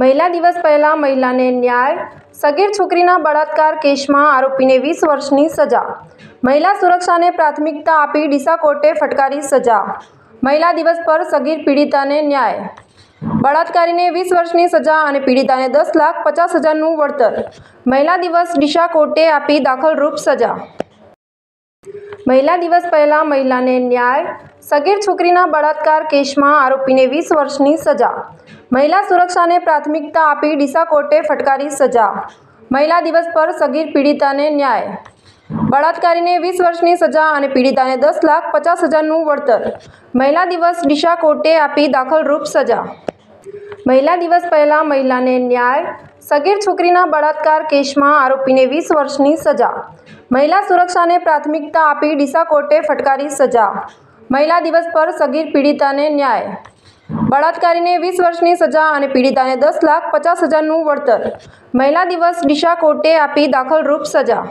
મહિલા દિવસ પહેલા મહિલાને ન્યાય, સગીર છોકરીના બળાત્કાર કેસમાં આરોપીને વીસ વર્ષની સજા. મહિલા સુરક્ષાને પ્રાથમિકતા આપી ડીસા કોર્ટે ફટકારી સજા. મહિલા દિવસ પર સગીર પીડિતાને ન્યાય. બળાત્કારીને વીસ વર્ષની સજા અને પીડિતાને દસ લાખ પચાસ હજારનું વળતર. મહિલા દિવસ ડીસા કોર્ટે આપી દાખલરૂપ સજા. મહિલા દિવસ પહેલા મહિલાને ન્યાય, સગીર છોકરીના બળાત્કાર કેસમાં આરોપીને વીસ વર્ષની સજા. મહિલા સુરક્ષાને પ્રાથમિકતા આપી ડીસા કોર્ટે ફટકારી સજા. મહિલા દિવસ પર સગીર પીડિતાને ન્યાય. બળાત્કારીને વીસ વર્ષની સજા અને પીડિતાને દસ લાખ પચાસ હજારનું વળતર. મહિલા દિવસ ડીસા કોર્ટે આપી દાખલરૂપ સજા. મહિલા દિવસ પહેલા મહિલાને ન્યાય સગીર છોકરીના બળાત્કાર કેસમાં આરોપીને વીસ વર્ષની સજા. મહિલા સુરક્ષાને પ્રાથમિકતા આપી ડીસા કોર્ટે ફટકારી સજા. મહિલા દિવસ પર સગીર પીડિતાને ન્યાય. બળાત્કારીને વીસ વર્ષની સજા અને પીડિતાને દસ લાખ પચાસ હજારનું વળતર. મહિલા દિવસ ડીસા કોર્ટે આપી દાખલરૂપ સજા.